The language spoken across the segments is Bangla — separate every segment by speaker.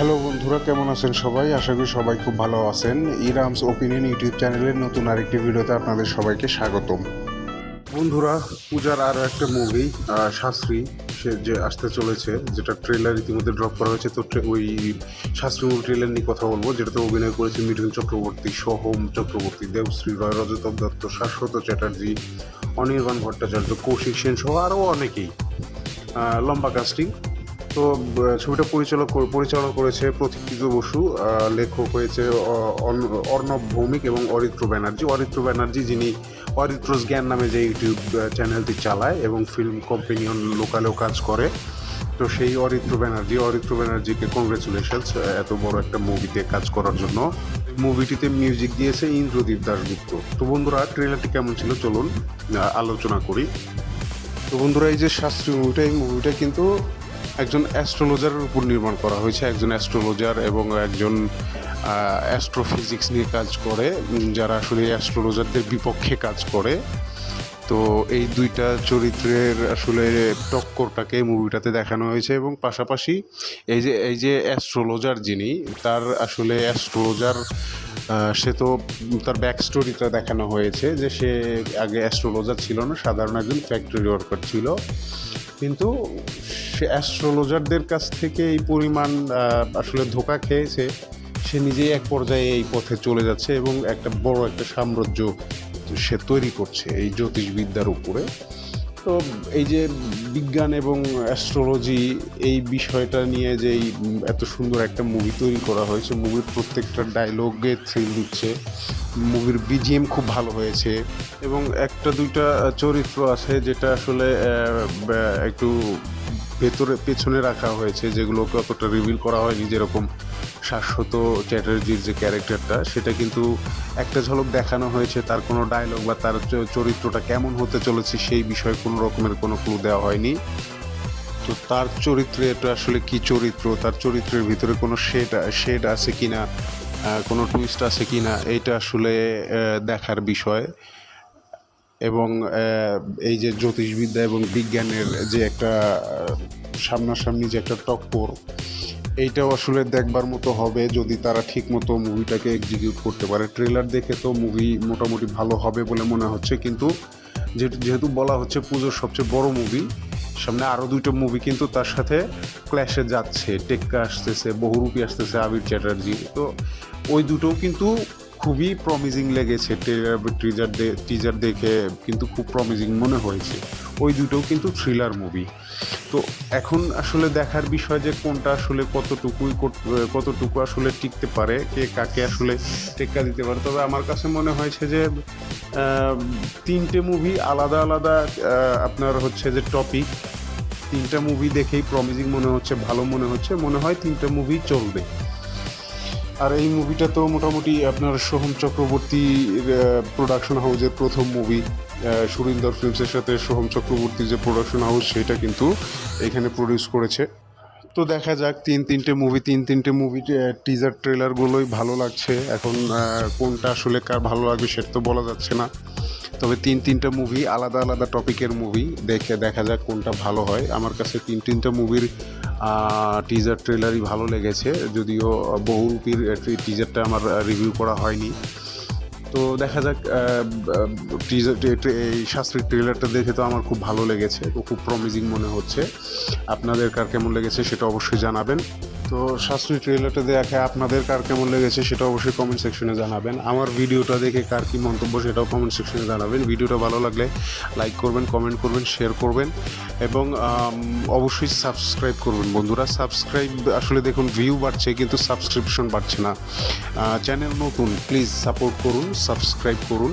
Speaker 1: হ্যালো বন্ধুরা, কেমন আছেন সবাই? আশা করি সবাই খুব ভালো আছেন। ইরামস ওপিনিয়ন ইউটিউব চ্যানেলের নতুন আরেকটি ভিডিওতে আপনাদের সবাইকে স্বাগতম। বন্ধুরা, পূজার আরও একটা মুভি শাস্ত্রী, সে যে আসতে চলেছে, যেটা ট্রেলার ইতিমধ্যে ড্রপ করা হয়েছে, তো ওই শাস্ত্রী মুভি ট্রেলার নিয়ে কথা বলব, যেটাতে অভিনয় করেছে মিঠুন চক্রবর্তী, সোহম চক্রবর্তী, দেবশ্রী রয় রজতব দত্ত, শাশ্বত চ্যাটার্জি, অনির্বাণ ভট্টাচার্য, কৌশিক সেন সহ আরও অনেকেই। লম্বা কাস্টিং তো ছবিটা পরিচালক পরিচালনা করেছে প্রতীক্ষিত বসু লেখক হয়েছে অর্ণব ভৌমিক এবং অরিত্র ব্যানার্জি। অরিত্র ব্যানার্জি যিনি অরিত্রস জ্ঞান নামে যে ইউটিউব চ্যানেলটি চালায় এবং ফিল্ম কম্পেনিয়ন লোকালেও কাজ করে, তো সেই অরিত্র ব্যানার্জি, অরিত্র ব্যানার্জিকে কংগ্রেচুলেশনস এত বড় একটা মুভিতে কাজ করার জন্য। মুভিটিতে মিউজিক দিয়েছে ইন্দ্রদীপ দাশগুপ্ত। তো বন্ধুরা ট্রেলারটি কেমন ছিল? চলুন আলোচনা করি। তো বন্ধুরা, এই যে শাস্ত্রীয় মুভিটা এই মুভিটা কিন্তু একজন অ্যাস্ট্রোলজারের উপর নির্মাণ করা হয়েছে। একজন অ্যাস্ট্রোলজার এবং একজন অ্যাস্ট্রোফিজিক্স নিয়ে কাজ করে যারা আসলে অ্যাস্ট্রোলজারদের বিপক্ষে কাজ করে। তো এই দুইটা চরিত্রের আসলে টক্করটাকে মুভিটাতে দেখানো হয়েছে এবং পাশাপাশি এই যে এই যে অ্যাস্ট্রোলজার যিনি, তার আসলে অ্যাস্ট্রোলজার সে তো তার ব্যাক স্টোরিটা দেখানো হয়েছে যে সে আগে অ্যাস্ট্রোলজার ছিল না, সাধারণ একজন ফ্যাক্টরি ওয়ার্কার ছিল। কিন্তু সে অ্যাস্ট্রোলজারদের কাছ থেকে এই পরিমাণ আসলে ধোকা খেয়েছে, সে নিজেই এক পর্যায়ে এই পথে চলে যাচ্ছে এবং একটা বড় একটা সাম্রাজ্য সে তৈরি করছে এই জ্যোতিষবিদ্যার উপরে। তো এই যে বিজ্ঞান এবং অ্যাস্ট্রোলজি এই বিষয়টা নিয়ে যে এত সুন্দর একটা মুভি তৈরি করা হয়েছে মুভির প্রত্যেকটা ডায়লগে থ্রিল দিচ্ছে মুভির বিজিএম খুব ভালো হয়েছে এবং একটা দুইটা চরিত্র আছে যেটা আসলে একটু ভেতরে পেছনে রাখা হয়েছে যেগুলোকে অতটা রিভিল করা হয়নি যেরকম শাশ্বত চ্যাটার্জির যে ক্যারেক্টারটা সেটা কিন্তু একটা ঝলক দেখানো হয়েছে তার কোনো ডায়লগ বা তার চরিত্রটা কেমন হতে চলেছে সেই বিষয়ে কোনো রকমের কোনো ক্লু দেওয়া হয়নি। তো তার চরিত্রে এটা আসলে কি চরিত্র তার চরিত্রের ভিতরে কোনো শেড শেড আছে কিনা আহ, কোনো টুইস্ট আছে কিনা এইটা আসলে দেখার বিষয়। এবং এই যে জ্যোতিষবিদ্যা এবং বিজ্ঞানের যে একটা সামনাসামনি যে একটা টক্কর, এইটাও আসলে দেখবার মতো হবে যদি তারা ঠিক মতো মুভিটাকে এক্সিকিউট করতে পারে। ট্রেলার দেখে তো মুভি মোটামুটি ভালো হবে বলে মনে হচ্ছে, কিন্তু যেহেতু বলা হচ্ছে পুজোর সবচেয়ে বড় মুভি, সামনে আরও দুটো মুভি কিন্তু তার সাথে ক্ল্যাশে যাচ্ছে। টেক্কা আসতেছে, বহুরূপী আসতেছে আবির চ্যাটার্জি। তো ওই দুটোও কিন্তু খুবই প্রমিজিং লেগেছে টিজার টিজার দেখে কিন্তু খুব প্রমিজিং মনে হয়েছে। ওই দুটোও কিন্তু থ্রিলার মুভি তো এখন আসলে দেখার বিষয় যে কোনটা আসলে কতটুকুই কত- কতটুকু আসলে টিকতে পারে, কে কাকে আসলে টেক্কা দিতে পারে, তবে আমার কাছে মনে হয়েছে যে তিনটে মুভি আলাদা আলাদা আপনার হচ্ছে যে টপিক তিনটা মুভি দেখেই প্রমিজিং মনে হচ্ছে, ভালো মনে হচ্ছে, মনে হয় তিনটা মুভি চলবে। আর এই মুভিটা তো মোটামুটি আপনার সোহম চক্রবর্তীর প্রোডাকশন হাউসের প্রথম মুভি সুরিন্দর ফিল্মসের সাথে সোহম চক্রবর্তীর যে প্রোডাকশন হাউস সেটা কিন্তু এখানে প্রডিউস করেছে। তো দেখা যাক, তিন তিনটে মুভি তিন তিনটে মুভি টিজার ট্রেলারগুলোই ভালো লাগছে। এখন কোনটা আসলে কার ভালো লাগবে সেটা তো বলা যাচ্ছে না। তবে তিন তিনটা মুভি আলাদা আলাদা টপিকের মুভি দেখে দেখা যাক কোনটা ভালো হয়। আমার কাছে তিন তিনটা মুভির টিজার ট্রেলারই ভালো লেগেছে, যদিও বহুরূপীর টিজারটা আমার রিভিউ করা হয়নি। তো দেখা যাক টিজার এই শাস্ত্রীর ট্রেলারটা দেখে তো আমার খুব ভালো লেগেছে তো খুব প্রমিজিং মনে হচ্ছে। আপনাদের কার কেমন লেগেছে সেটা অবশ্যই জানাবেন। তো শাস্ত্রীয় ট্রেলারটা দেখে আপনাদের কার কেমন লেগেছে সেটা অবশ্যই কমেন্ট সেকশনে জানাবেন। আমার ভিডিওটা দেখে কার কী মন্তব্য সেটাও কমেন্ট সেকশনে জানাবেন। ভিডিওটা ভালো লাগলে লাইক করবেন কমেন্ট করবেন শেয়ার করবেন এবং অবশ্যই সাবস্ক্রাইব করবেন বন্ধুরা। সাবস্ক্রাইব আসলে দেখুন ভিউ বাড়ছে কিন্তু সাবস্ক্রিপশন বাড়ছে না। চ্যানেল নতুন প্লিজ সাপোর্ট করুন সাবস্ক্রাইব করুন।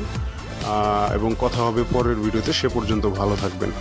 Speaker 1: এবং কথা হবে পরের ভিডিওতে সে পর্যন্ত ভালো থাকবেন।